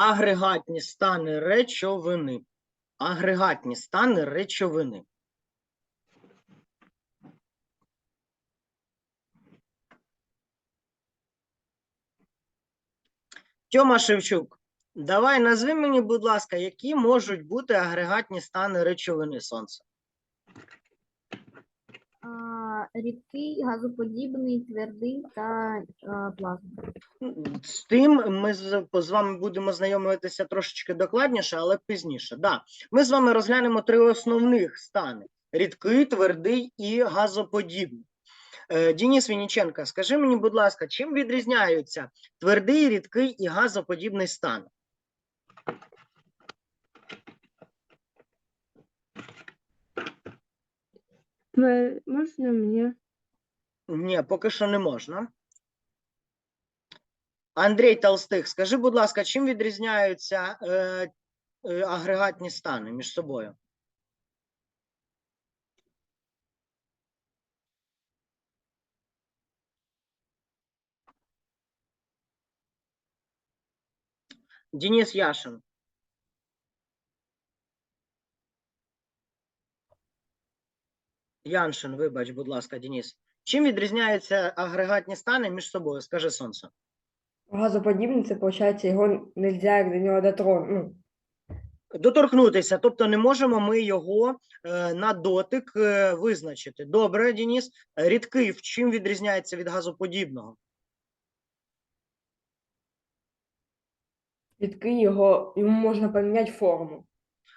Агрегатні стани речовини. Агрегатні стани речовини. Тьома Шевчук, давай назви мені, будь ласка, які можуть бути агрегатні стани речовини сонця. Рідкий, газоподібний, твердий та плазма. З тим ми з, вами будемо знайомитися трошечки докладніше, але пізніше. Да. Ми з вами розглянемо три основних стани: рідкий, твердий і газоподібний. Е, Дініс Вінніченко, скажи мені, будь ласка, чим відрізняються твердий, рідкий і газоподібний стан? Тве- Можна мені? Ні, поки що не можна. Андрій Толстих, скажи, будь ласка, чим відрізняються е, е, агрегатні стани між собою? Денис Яшин. Яншин, вибач, будь ласка, Денис. Чим відрізняються агрегатні стани між собою? Скажи сонце. Газоподібний, це виходить, його нельзя як до нього дотронути. Ну, Доторкнутися, тобто не можемо ми його е, на дотик е, визначити. Добре, Денис. Рідкий в чим відрізняється від газоподібного? рідкий його, йому можна поміняти форму.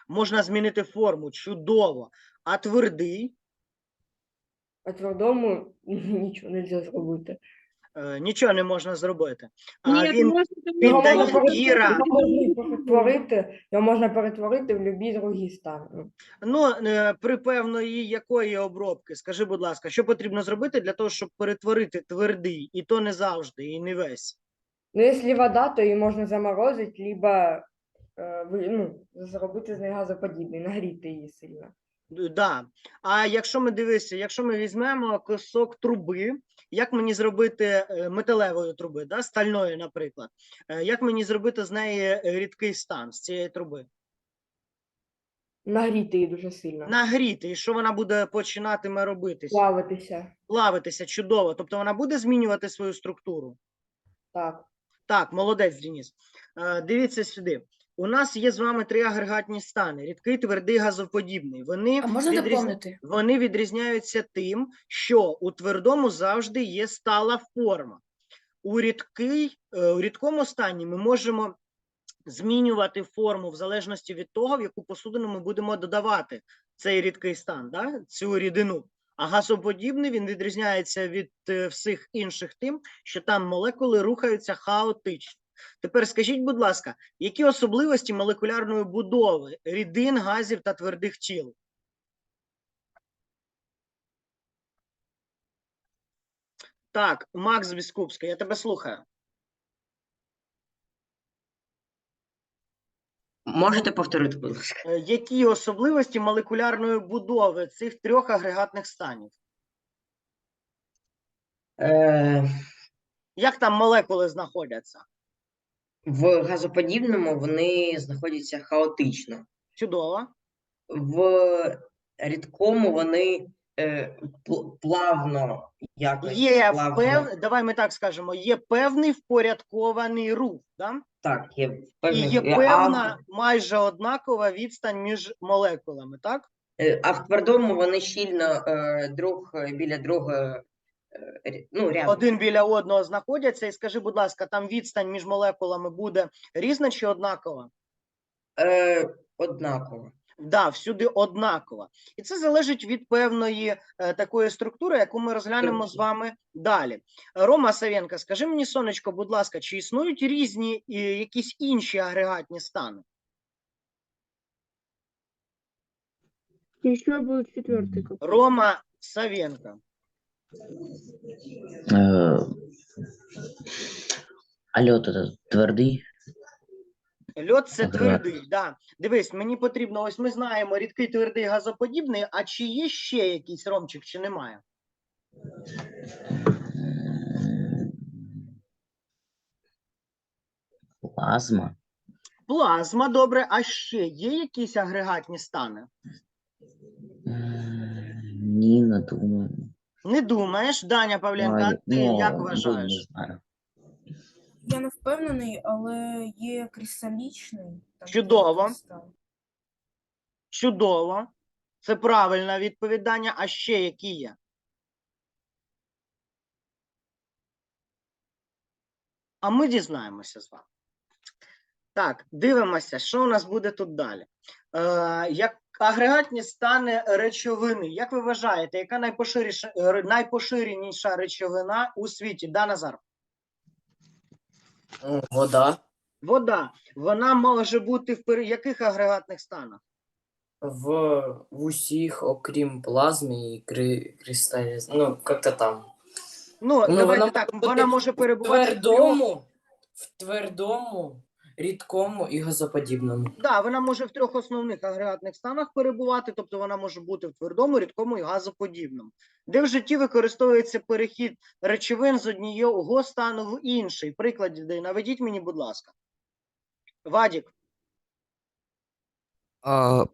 Можна змінити форму, чудово. А твердий А твердому нічого нельзя зробити. е, нічого не можна зробити. А Ні, він можна Його Віддає можна, можна перетворити, його можна перетворити в будь-який другий стан. Ну, ну е, при певної якої обробки, скажи, будь ласка, що потрібно зробити для того, щоб перетворити твердий, і то не завжди, і не весь. Ну, якщо вода, то її можна заморозити, либо е, ви- ну, зробити з неї газоподібний, нагріти її сильно. Д- Да. А якщо ми дивися, якщо ми візьмемо кусок труби, як мені зробити е, металевої труби, да, стальної, наприклад, е, як мені зробити з неї е, рідкий стан з цієї труби? Нагріти її дуже сильно. Нагріти, і що вона буде починатиме робитися? Плавитися. Плавитися чудово. Тобто вона буде змінювати свою структуру. Так. Так, молодець, Денис. Е, Дивіться сюди. У нас є з вами три агрегатні стани: рідкий, твердий, газоподібний. Вони А можна відріз- доповнити? Вони відрізняються тим, що у твердому завжди є стала форма. У, рідкий, е, у рідкому стані ми можемо змінювати форму в залежності від того, в яку посудину ми будемо додавати цей рідкий стан, да? цю рідину. А газоподібний він відрізняється від е, всіх інших тим, що там молекули рухаються хаотично. Тепер скажіть, будь ласка, які особливості молекулярної будови рідин, газів та твердих тіл? Так, Макс Біскупський, я тебе слухаю. Можете повторити, будь ласка? Е, Які особливості молекулярної будови цих трьох агрегатних станів? Е, Як там молекули знаходяться? В газоподібному вони знаходяться хаотично. Чудово. В рідкому вони е, плавно якось Є плавно. пев... Давай ми так скажемо, є певний впорядкований рух, да? Так, є і певний, є а- певна майже однакова відстань між молекулами, так? е, а в твердому вони щільно е, друг е, біля друга, ну, рядом. Один біля одного знаходяться. І скажи, будь ласка, там відстань між молекулами буде різна чи однакова? Е, однаково. Да, всюди однакова. І це залежить від певної е, такої структури, яку ми розглянемо з вами далі. Рома Савенко, скажи мені, сонечко, будь ласка, чи існують різні е, якісь інші агрегатні стани? Еще был четвертый. какой. Рома Савенко. А льот это твердий? Льот це твердий. Да. Дивись, мені потрібно, ось ми знаємо рідкий твердий газоподібний, а чи є ще якийсь ромчик, чи немає? Плазма. Плазма, добре. А ще є якісь агрегатні стани? Ні, не думаю. Не думаєш, Даня Павленко, а ти ну, як вважаєш? Не знаю. Я не впевнений, але є кристалічний. там Чудово. кристал. Чудово. Це правильне відповідання. А ще які є? А ми дізнаємося з вами. Так, дивимося, що у нас буде тут далі. Е, як агрегатні стани речовини. Як ви вважаєте, яка найпоширеніша, е, найпоширеніша речовина у світі? Да, Назар? Вода Вода. Вона може бути в яких агрегатних станах? в, в усіх, окрім плазми і кри, кристаліз... Ну, як-то там. Ну, Ну, давайте вона так, вона може перебувати в твердому, в твердому, рідкому і газоподібному. Да, вона може в трьох основних агрегатних станах перебувати, тобто вона може бути в твердому, рідкому і газоподібному. Де в житті використовується перехід речовин з однієго стану в інший. Приклад де наведіть мені, будь ласка. Вадік, А,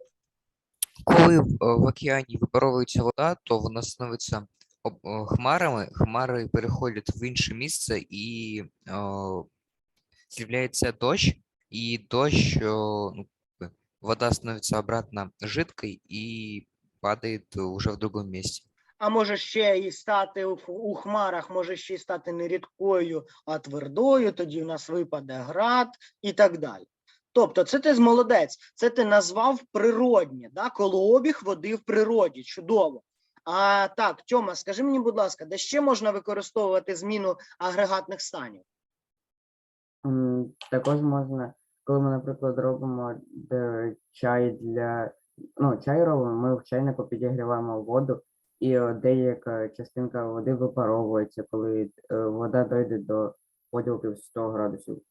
Коли в, в океані випаровується вода, то вона становиться е, хмарами, хмари переходять в інше місце і е, з'являється дощ, і дощ, е, ну, вода становится обратно жидкой и падает уже в другом месте. а може ще і стати у хмарах, може ще й стати не рідкою, а твердою, тоді в нас випаде град і так далі. Тобто, це ти з молодець, це ти назвав природнє, да? колообіг води в природі. Чудово. А так, Тьома, скажи мені, будь ласка, де ще можна використовувати зміну агрегатних станів? Також можна, коли ми, наприклад, робимо чай для ну, чай робимо, ми в чайнику підігріваємо воду, і е, деяка частинка води випаровується, коли е, вода дойде до поділків 100 градусів.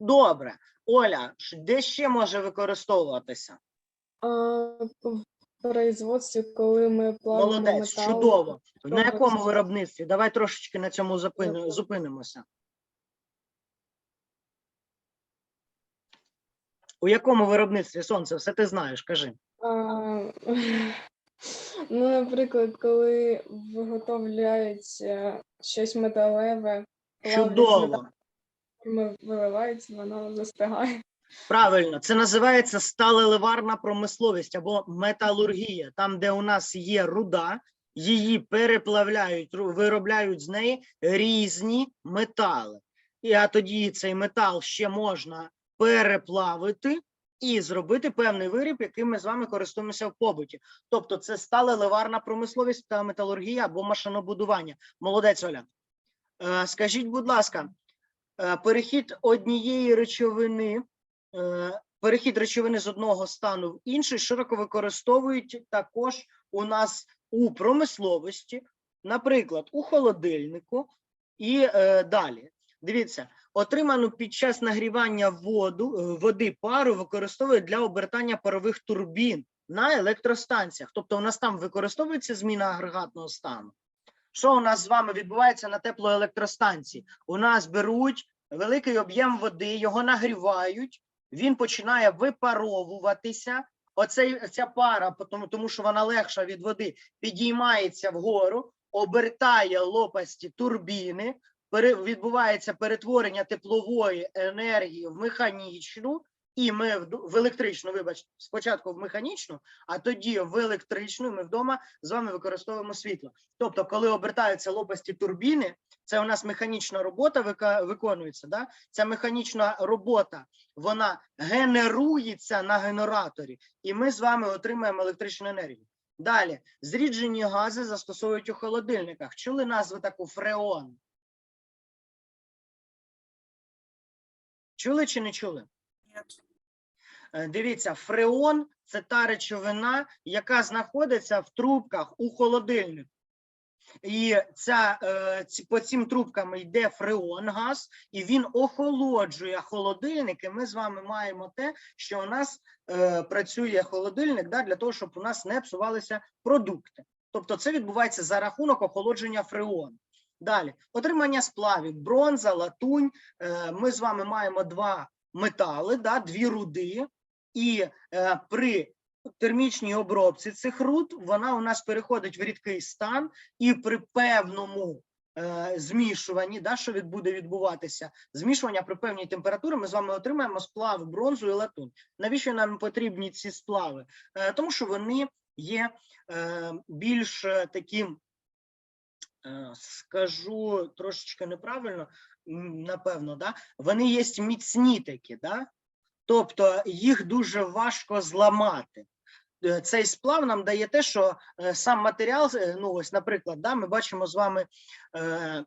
Добре. Оля, де ще може використовуватися? А, в производстві, коли ми плавимо Молодець, метал, чудово. На якому виробництві? Давай трошечки на цьому зупини- Добре. зупинимося. У якому виробництві сонце? Все ти знаєш, кажи. А, ну, наприклад, коли виготовляється щось металеве, Чудово. виливається, воно застигає. Правильно, це називається сталеливарна промисловість або металургія. Там, де у нас є руда, її переплавляють, виробляють з неї різні метали. І а тоді цей метал ще можна переплавити і зробити певний виріб, яким ми з вами користуємося в побуті. Тобто, це сталеливарна промисловість та металургія або машинобудування. Молодець Оля. Е, Скажіть, будь ласка, е, перехід однієї речовини е, перехід речовини з одного стану в інший широко використовують також у нас у промисловості, наприклад, у холодильнику і далі. Дивіться, отриману під час нагрівання воду, е, води пару використовують для обертання парових турбін на електростанціях. Тобто, у нас там використовується зміна агрегатного стану. Що у нас з вами відбувається на теплоелектростанції? У нас беруть великий об'єм води, його нагрівають, він починає випаровуватися. Оцей, ця пара, тому, тому що вона легша від води, підіймається вгору, обертає лопасті турбіни, відбувається перетворення теплової енергії в механічну, і ми в, електричну, вибач, спочатку в механічну, а тоді в електричну. Ми вдома з вами використовуємо світло. Тобто, коли обертаються лопасті турбіни, це у нас механічна робота виконується. Да? Ця механічна робота вона генерується на генераторі, і ми з вами отримаємо електричну енергію. Далі зріджені гази застосовують у холодильниках. Чули назву таку фреон? Чули чи не чули? Е, Дивіться, фреон це та речовина, яка знаходиться в трубках у холодильнику. І ця, е, ці- по цим трубкам йде фреон газ, і він охолоджує холодильник. І ми з вами маємо те, що у нас е, працює холодильник да, для того, щоб у нас не псувалися продукти. Тобто це відбувається за рахунок охолодження фреону. Далі отримання сплавів, бронза, латунь. Е, Ми з вами маємо два метали, да, дві руди, і е, при термічній обробці цих руд вона у нас переходить в рідкий стан, і при певному е, змішуванні, да, що буде відбуватися, змішування при певній температурі, ми з вами отримаємо сплав бронзу і латунь. Навіщо нам потрібні ці сплави? Тому що вони є більш таким, скажу трошечки неправильно, напевно, да? вони є міцні такі, да? тобто їх дуже важко зламати. Е, Цей сплав нам дає те, що е, сам матеріал, е, ну ось, наприклад, да, ми бачимо з вами е,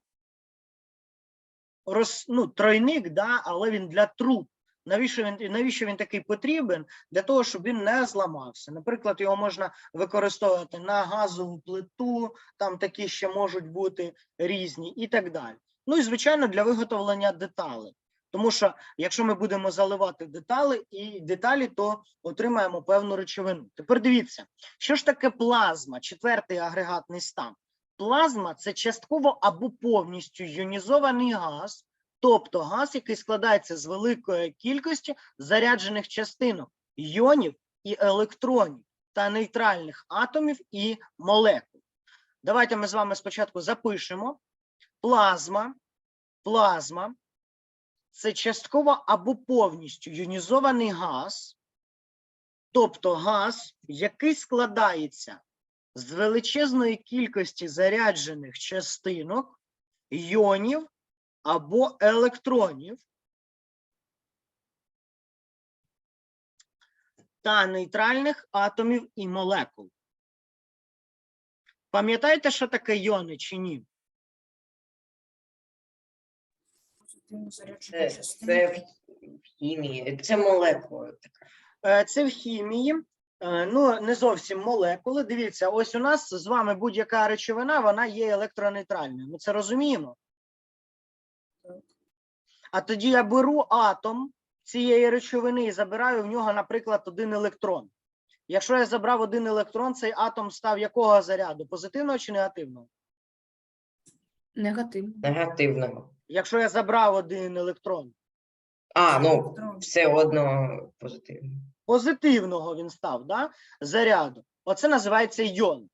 роз, ну, тройник, да, але він для труб. Навіщо він, навіщо він такий потрібен? Для того, щоб він не зламався. Наприклад, його можна використовувати на газову плиту, там такі ще можуть бути різні і так далі. Ну і звичайно для виготовлення деталей. Тому що якщо ми будемо заливати деталі і деталі, то отримаємо певну речовину. Тепер дивіться, що ж таке плазма, четвертий агрегатний стан. Плазма це частково або повністю іонізований газ, тобто газ, який складається з великої кількості заряджених частинок, іонів і електронів та нейтральних атомів і молекул. Давайте ми з вами спочатку запишемо. Плазма, плазма це частково або повністю іонізований газ, тобто газ, який складається з величезної кількості заряджених частинок, іонів або електронів та нейтральних атомів і молекул. Пам'ятаєте, що таке іони чи ні? Це, це в- в хімії, це молекула. Е, Це в хімії, е, ну не зовсім молекули. Дивіться, ось у нас з вами будь-яка речовина, вона є електронейтральною. Ми це розуміємо. А тоді я беру атом цієї речовини і забираю в нього, наприклад, один електрон. Якщо я забрав один електрон, цей атом став якого заряду? Позитивного чи негативного? Негатив. Негативного. Якщо я забрав один електрон, А, ну, все одно позитивно. позитивного він став, да? заряду. Оце називається йон.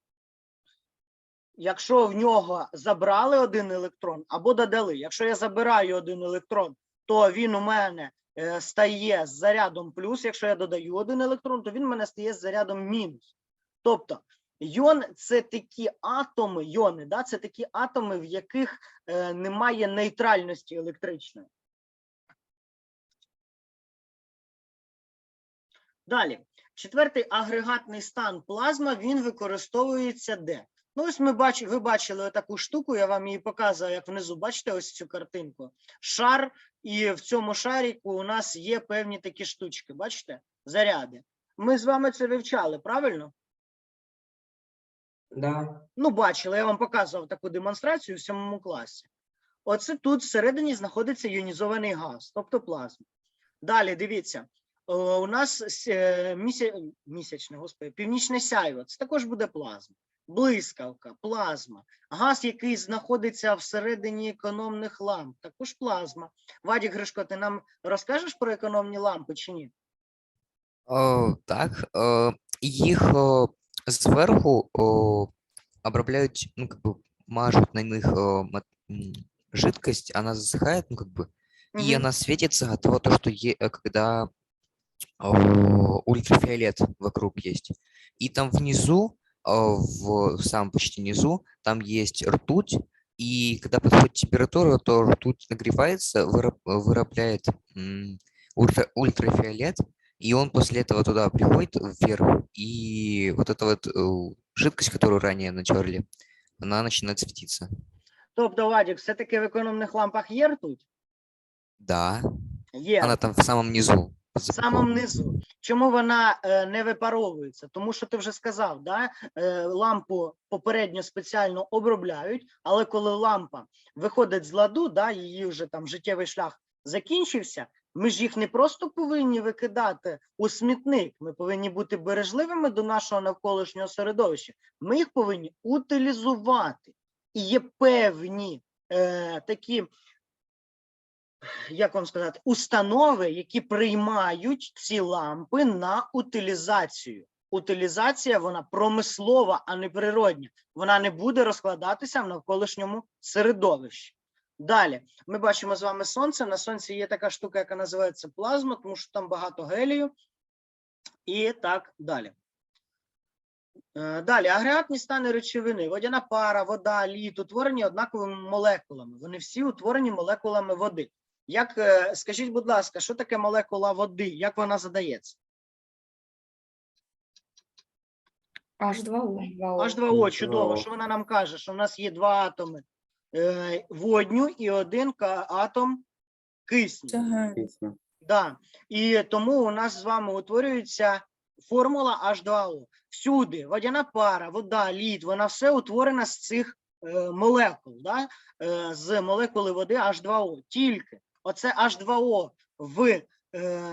Якщо в нього забрали один електрон або додали, якщо я забираю один електрон, то він у мене е, стає з зарядом плюс. Якщо я додаю один електрон, то він у мене стає з зарядом мінус. Тобто йон це такі атоми, йони, да? це такі атоми, в яких е, немає нейтральності електричної. Далі, четвертий агрегатний стан плазма, він використовується де? Ну, ось ми бач, ви бачили таку штуку, я вам її показую, як внизу. Бачите ось цю картинку? Шар, і в цьому шаріку у нас є певні такі штучки. Бачите? Заряди. Ми з вами це вивчали, правильно? Да. Ну, бачили, я вам показував таку демонстрацію в сьомому класі. Оце тут всередині знаходиться іонізований газ, тобто плазма. Далі дивіться, у нас е, місячне, господи, північне сяйво, це також буде плазма Блискавка, плазма, газ, який знаходиться всередині економних ламп, також плазма. Вадік Гришко, ти нам розкажеш про економні лампи чи ні? О, так, е, їх о, зверху о, обробляють, ну, как бы мажут на них о, мат- м, жидкость, она засыхает, ну, как бы, и Мгм. она светится от того, то, что е- э, когда о, ультрафиолет вокруг есть. И там внизу, о, в самом почти низу, там есть ртуть, и когда подходит температура, то ртуть нагревается, выраб- вырабатывает м, ультра- ультрафиолет, и он после этого туда приходит вверх, и вот эта вот э, жидкость, которую ранее натерли, она начинает светиться. Тобто, Вадік, все-таки в економних лампах є ртуть? Да, Є. она там в самом низу. В самому низу. Чому вона е, не випаровується? Тому що ти вже сказав, да? е, лампу попередньо спеціально обробляють, але коли лампа виходить з ладу, да, її вже там життєвий шлях закінчився. Ми ж їх не просто повинні викидати у смітник. Ми повинні бути бережливими до нашого навколишнього середовища. Ми їх повинні утилізувати. І є певні е, такі як вам сказати, установи, які приймають ці лампи на утилізацію. Утилізація вона промислова, а не природня. Вона не буде розкладатися в навколишньому середовищі. Далі ми бачимо з вами сонце. На сонці є така штука, яка називається плазма, тому що там багато гелію і так далі. Е, Далі, агрегатні стани речовини, водяна пара, вода, лід утворені однаковими молекулами. Вони всі утворені молекулами води. Як, е, скажіть, будь ласка, що таке молекула води? Як вона задається? H2O. H2O, чудово. H2O. Що вона нам каже? Що в нас є два атоми е, водню і один атом кисню. Ге. Да. І тому у нас з вами утворюється формула H2O. Всюди водяна пара, вода, лід, вона все утворена з цих е, молекул, да? е, з молекули води H2O. Тільки оце H2O в е,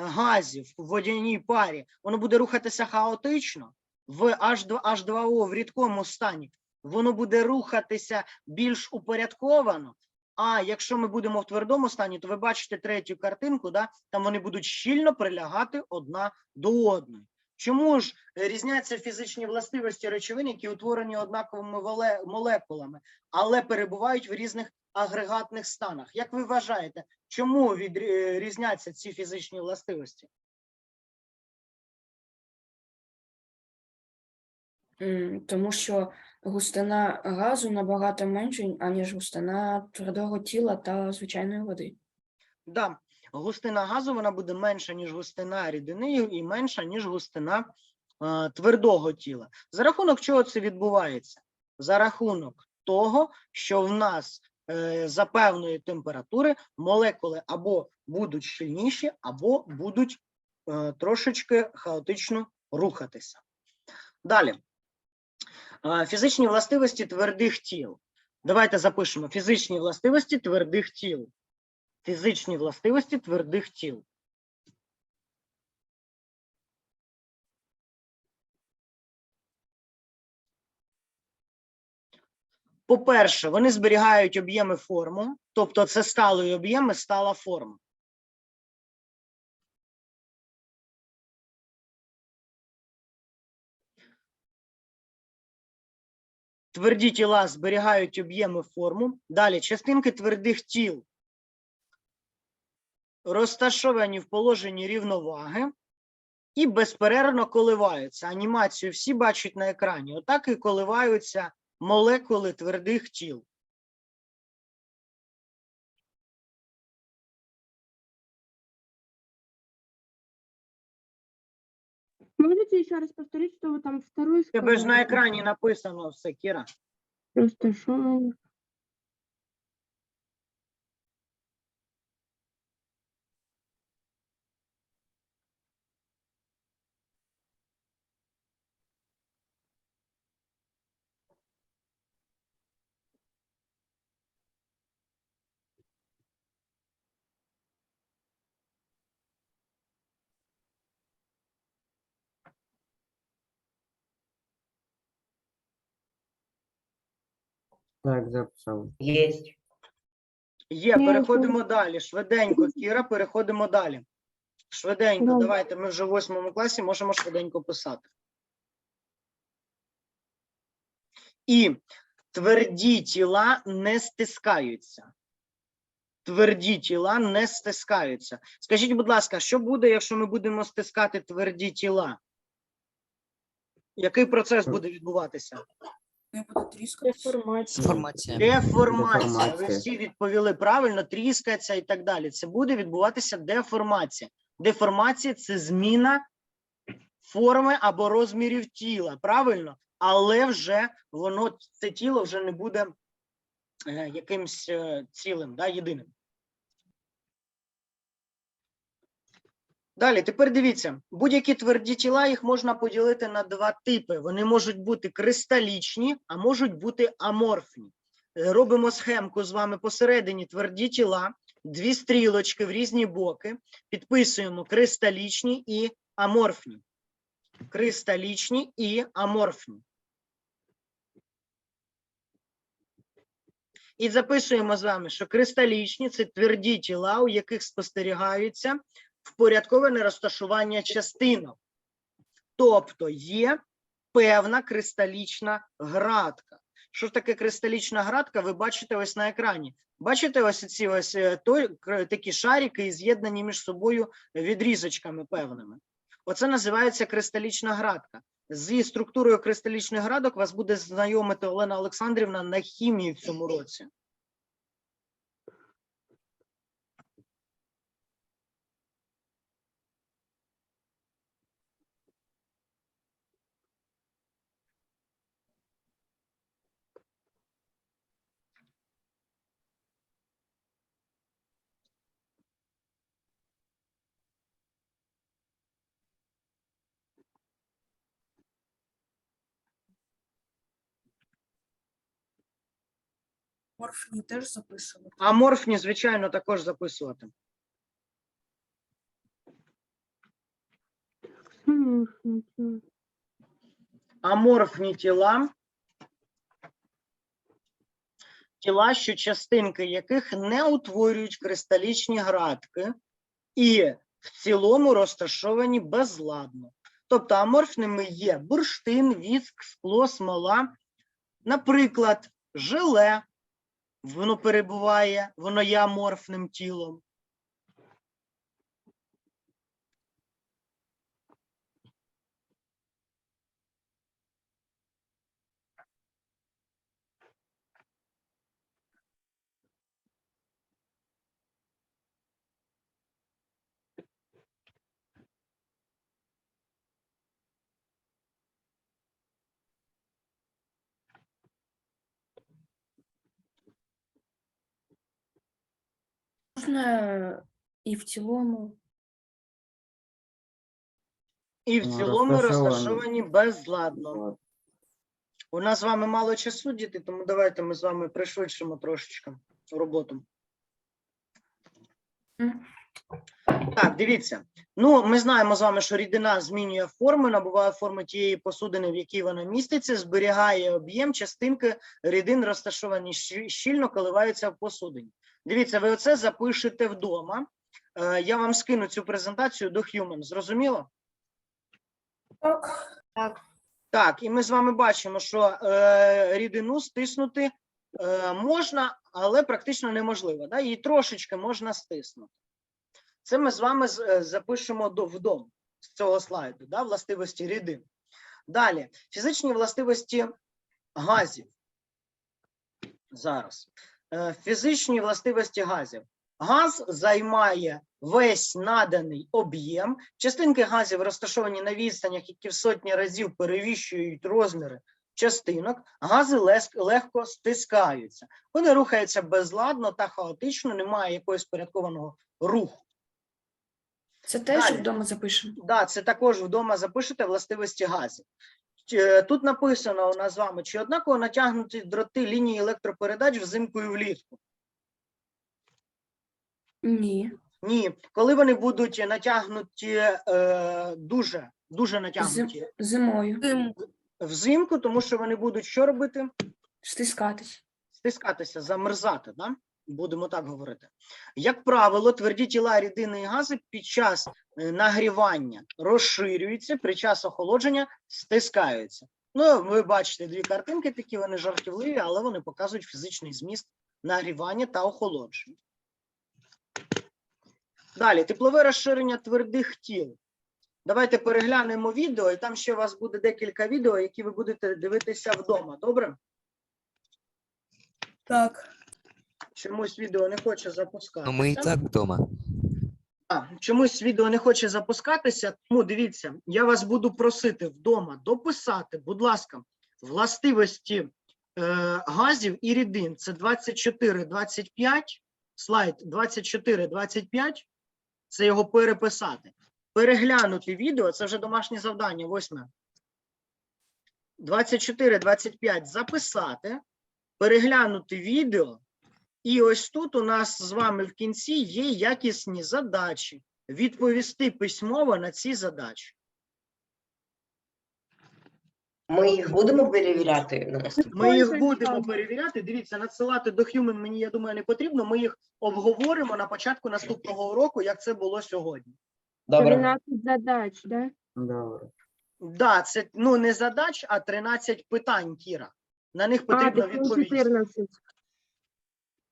газі, в водяній парі, воно буде рухатися хаотично. В H2, H2O в рідкому стані воно буде рухатися більш упорядковано. А якщо ми будемо в твердому стані, то ви бачите третю картинку, да? там вони будуть щільно прилягати одна до одної. Чому ж е, різняться фізичні властивості речовин, які утворені однаковими молекулами, але перебувають в різних агрегатних станах? Як ви вважаєте, чому відрі- е, ці фізичні властивості? Тому що густина газу набагато менша, аніж густина твердого тіла та звичайної води. Да, густина газу вона буде менша, ніж густина рідини і менша, ніж густина е, твердого тіла. За рахунок чого це відбувається? За рахунок того, що в нас за певної температури молекули або будуть щільніші, або будуть е, трошечки хаотично рухатися. Далі. Е, Фізичні властивості твердих тіл. Давайте запишемо фізичні властивості твердих тіл фізичні властивості твердих тіл. По-перше, вони зберігають об'єми форму, тобто це сталий об'єм і стала форма. Тверді тіла зберігають об'єми форму. Далі частинки твердих тіл розташовані в положенні рівноваги і безперервно коливаються. Анімацію всі бачать на екрані. Отак і коливаються молекули твердих тіл. Можете еще раз повторить, что вы там второй Тебе ж на екрані написано все, Кіра. Просто что Так, записав. Єсть. Є, переходимо далі. Швиденько, Кіра, переходимо далі. Швиденько, Добре. давайте. Ми вже в восьмому класі можемо швиденько писати. І тверді тіла не стискаються. Тверді тіла не стискаються. Скажіть, будь ласка, що буде, якщо ми будемо стискати тверді тіла? Який процес буде відбуватися? Не буде тріскатися. Деформація. Інформація. Деформація. Ви Деформація. всі відповіли правильно, тріскається і так далі. Це буде відбуватися деформація. Деформація це зміна форми або розмірів тіла, правильно? Але вже воно, це тіло вже не буде е, якимсь е, цілим, да, єдиним. Далі, тепер дивіться, будь-які тверді тіла їх можна поділити на два типи. Вони можуть бути кристалічні, а можуть бути аморфні. Е, Робимо схемку з вами посередині тверді тіла, дві стрілочки в різні боки. Підписуємо кристалічні і аморфні. Кристалічні і аморфні. І записуємо з вами, що кристалічні це тверді тіла, у яких спостерігаються впорядковане розташування частинок. Тобто є певна кристалічна градка. Що таке кристалічна градка? Ви бачите ось на екрані. Бачите ось ці ось е, той, такі шарики, з'єднані між собою відрізочками певними. Оце називається кристалічна градка. Зі структурою кристалічних градок вас буде знайомити Олена Олександрівна на хімії в цьому році. Морфні теж записувати. Аморфні, звичайно, також записувати. Аморфні тіла. Тіла, що частинки яких не утворюють кристалічні градки і в цілому розташовані безладно. Тобто аморфними є бурштин, віск, скло, смола. Наприклад, желе, воно перебуває, воно є аморфним тілом. Можна і в цілому. І в Ну, цілому розташовані. розташовані безладно. У нас з вами мало часу, діти, тому давайте ми з вами пришвидшимо трошечки роботу. Так, дивіться. Ну, ми знаємо з вами, що рідина змінює форми, набуває форми тієї посудини, в якій вона міститься, зберігає об'єм, частинки рідин розташовані щі- щільно, коливаються в посудині. Дивіться, ви оце запишете вдома. Е, Я вам скину цю презентацію до Human. Зрозуміло? Так. Так, і ми з вами бачимо, що е, рідину стиснути е, можна, але практично неможливо. Да? Її трошечки можна стиснути. Це ми з вами з- е, запишемо до, вдома з цього слайду, да? властивості рідин. Далі, фізичні властивості газів. Зараз. Е, фізичні властивості газів. Газ займає весь наданий об'єм. Частинки газів розташовані на відстанях, які в сотні разів перевищують розміри частинок. Гази легко стискаються. Вони рухаються безладно та хаотично, немає якогось порядкованого руху. Це теж Далі. вдома запишемо. Да, це також вдома запишете властивості газів. Е, Тут написано у нас з вами, чи однаково натягнуті дроти лінії електропередач взимку і влітку. Ні. Ні, коли вони будуть натягнуті е, дуже, дуже натягнуті Зимою. взимку, тому що вони будуть що робити? Стискатись. Стискатися, замерзати, да? Будемо так говорити. Як правило, тверді тіла рідини і гази під час е, нагрівання розширюються, при час охолодження стискаються. Ну, ви бачите дві картинки, такі вони жартівливі, але вони показують фізичний зміст нагрівання та охолодження. Далі, теплове розширення твердих тіл. Давайте переглянемо відео, і там ще у вас буде декілька відео, які ви будете дивитися вдома. Добре? Так. Чомусь відео не хоче запускатися. Ну, ми і так вдома. А, чомусь відео не хоче запускатися, тому дивіться, я вас буду просити вдома дописати, будь ласка, властивості е, газів і рідин. Це 24-25, слайд 24-25, це його переписати. Переглянути відео, це вже домашнє завдання, восьме. 24-25 записати, переглянути відео, і ось тут у нас з вами в кінці є якісні задачі. Відповісти письмово на ці задачі. Ми їх будемо перевіряти на наступному? Ми їх будемо перевіряти. Дивіться, надсилати до Human мені, я думаю, не потрібно. Ми їх обговоримо на початку наступного уроку, як це було сьогодні. Добре. 13 задач, да? Добре. Да, це ну не задач, а 13 питань, Кіра. На них А, потрібно там відповісти. 14.